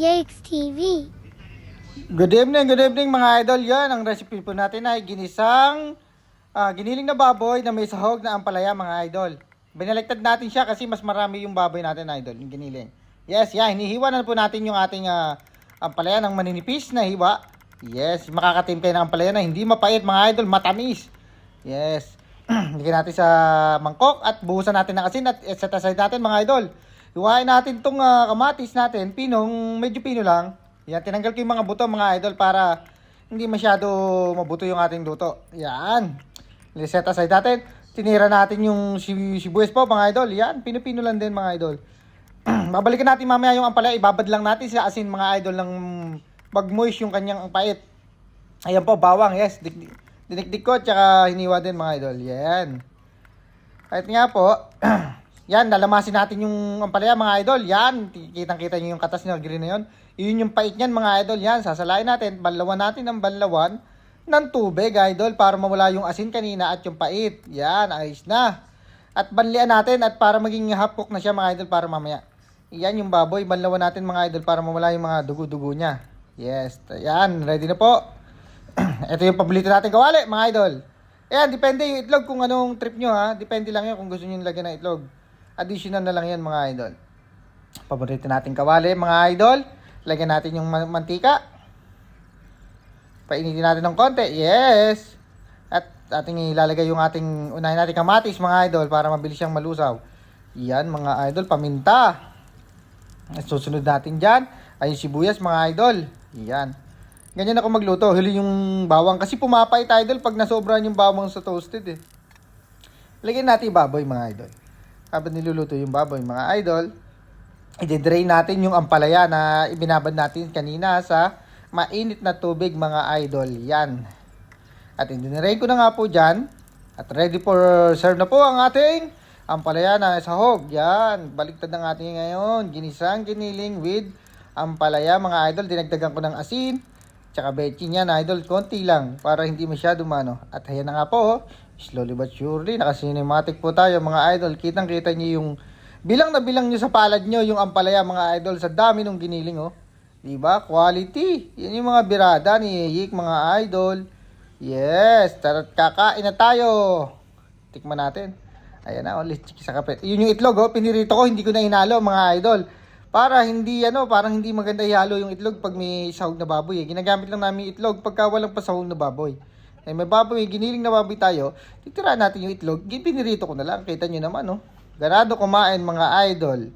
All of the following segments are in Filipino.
Yakes TV. Good evening, good evening mga idol. Yan, ang recipe po natin ay ginisang ah, giniling na baboy na may sahog na ampalaya mga idol. Binaliktad natin siya kasi mas marami yung baboy natin idol, yung giniling. Yes, yan, hinihiwa na po natin yung ating ah, ampalaya ng maninipis na hiwa. Yes, makakatim kayo ng ampalaya na hindi mapait mga idol, matamis. Yes. Lagyan natin sa mangkok at buhusan natin ng asin at set aside natin mga idol. Iwain natin tong ah, kamatis natin, pinong, medyo pino lang. Yan, tinanggal ko yung mga buto mga idol para hindi masyado mabuto yung ating luto. Yan. Set aside natin. Tinira natin yung si- sibuyas po mga idol. Yan, pino-pino lang din mga idol. Babalikan natin mamaya yung ampalaya. Ibabad lang natin sa asin mga idol ng mag-moist yung kanyang pait. Ayan po, bawang. Yes, dik- dinikdik ko tsaka hiniwa din mga idol. Yan. Kahit nga po, yan, lalamasin natin yung ampalaya mga idol. Yan, kitang-kita nyo yung katas nyo, green na yun. Yun yung pait niyan mga idol. Yan, sasalain natin, banlawan natin ng banlawan ng tubig idol para mawala yung asin kanina at yung pait. Yan, ayos na. At banlian natin at para maging half cook na siya mga idol para mamaya. Yan yung baboy, banlawan natin mga idol para mawala yung mga dugo-dugo niya. Yes, yan, ready na po. Ito yung paborito natin kawali, mga idol. Ayan, depende yung itlog kung anong trip nyo ha. Depende lang yun kung gusto nyo lagyan ng itlog. Additional na lang yan mga idol. Paborito natin kawali, mga idol. Lagyan natin yung ma- mantika. Painitin natin ng konti. Yes. At ating ilalagay yung ating, unahin natin kamatis mga idol para mabilis siyang malusaw. Yan mga idol, paminta. At susunod natin dyan ay sibuyas mga idol. Yan. Ganyan ako magluto. Huli yung bawang. Kasi pumapait idol pag nasobran yung bawang sa toasted eh. Lagyan natin baboy mga idol. Habang niluluto yung baboy mga idol, i-drain natin yung ampalaya na ibinabad natin kanina sa mainit na tubig mga idol. Yan. At i-drain ko na nga po dyan. At ready for serve na po ang ating ampalaya na sahog. Yan. Baliktad ng ating ngayon. Ginisang giniling with ampalaya mga idol. Dinagdagan ko ng asin. Tsaka betchin yan idol. Konti lang. Para hindi masyado mano. At ayan na nga po. oh. Slowly but surely. Nakasinematic po tayo mga idol. Kitang kita niyo yung bilang na bilang nyo sa palad nyo yung ampalaya mga idol sa dami ng giniling oh. 'Di ba? Quality. Yan yung mga birada ni Yik mga idol. Yes, tara kakain na tayo. Tikman natin. Ayan na, ulit chiki sa kape. Yun yung itlog, oh. Pinirito ko, hindi ko na hinalo, mga idol. Para hindi, ano, parang hindi maganda ihalo yung itlog pag may sahog na baboy. Eh. Ginagamit lang namin itlog pagka walang pasahog na baboy. Eh, may baboy, giniling na baboy tayo, titira natin yung itlog, pinirito ko na lang. Kita nyo naman, oh. Ganado kumain, mga idol.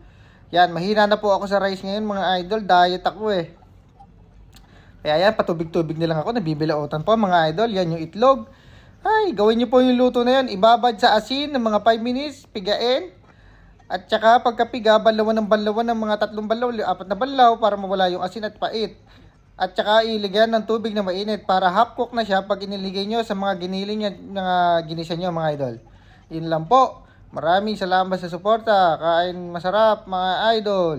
Yan, mahina na po ako sa rice ngayon, mga idol. Diet ako, eh. Kaya yan, patubig-tubig na lang ako, nabibilautan po mga idol. Yan yung itlog. Ay, gawin niyo po yung luto na yan. Ibabad sa asin ng mga 5 minutes, pigain. At saka pagkapiga, banlawan ng banlawan ng mga tatlong banlaw, apat na banlaw para mawala yung asin at pait. At saka iligyan ng tubig na mainit para half cook na siya pag iniligay nyo sa mga giniling niya, mga ginisa nyo mga idol. Yun lang po. Maraming salamat sa suporta. Kain masarap mga idol.